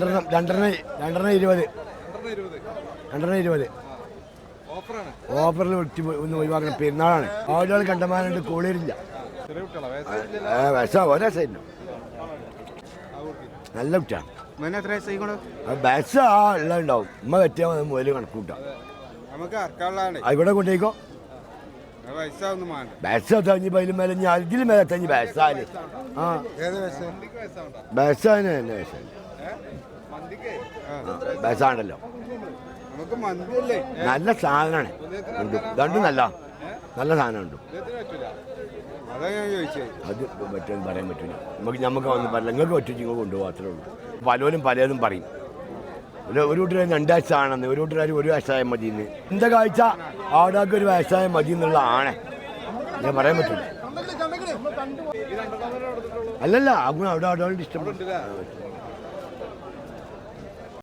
രണ്ടെണ്ണം രണ്ടെണ്ണ രണ്ടെണ്ണ ഇരുപത്. രണ്ടെണ്ണം ഇരുപത്. ഓഫറിൽ വെട്ടി ഒന്ന് ഒഴിവാക്കണം. പെരുന്നാളാണ്. ആളുകൾ കണ്ടമാനുണ്ട് കൂളിരില്ല വിഷ ഒരേ സൈഡിനും നല്ല കുട്ടിയാണ്. ബസ് ആ എല്ലാം ഉണ്ടാവും ഉമ്മ പറ്റിയാൽ മുതൽ കണക്കൂട്ടാം. ഇവിടെ കൊണ്ടേക്കോ ബസ് തഞ്ഞ് പതിലും മേലെ അതിലും മേലെ തഞ്ഞ് ബസ്സാൽ ആ. ഏത് വയസ്സ്? മന്തിക്ക് വയസ്സാവണ്ട ബസ് അതിന് തന്നെ ബസ് മന്തി നല്ല സാധനമാണ്. ഉണ്ട്. രണ്ടും നല്ല. നല്ല സാധനം ഉണ്ട് ഇദ്ദേഹത്തിന് പറ്റൂല. അതാ പറ്റുമെന്ന് പറയാൻ പറ്റില്ല നമുക്ക് നമുക്ക് വന്ന് പറയാം നിങ്ങൾക്ക് പറ്റും നിങ്ങൾ കൊണ്ടുപോകും അത്രേ ഉള്ളൂ. പലരും പലതും പറയും. ഒരു ഒരു കൂട്ടർ രണ്ടാഴ്ച ആണെന്ന് ഒരു കൂട്ടർ ഒരു വയസ്സായ മതി എന്ന് എന്താ കാഴ്ച? ആടാക്ക് ഒരു വയസ്സായ മതി എന്നുള്ള ആണ്. ഞാൻ പറയാൻ പറ്റില്ല അല്ലല്ല അവിടെ അവിടെ അവിടെ ഇഷ്ടം.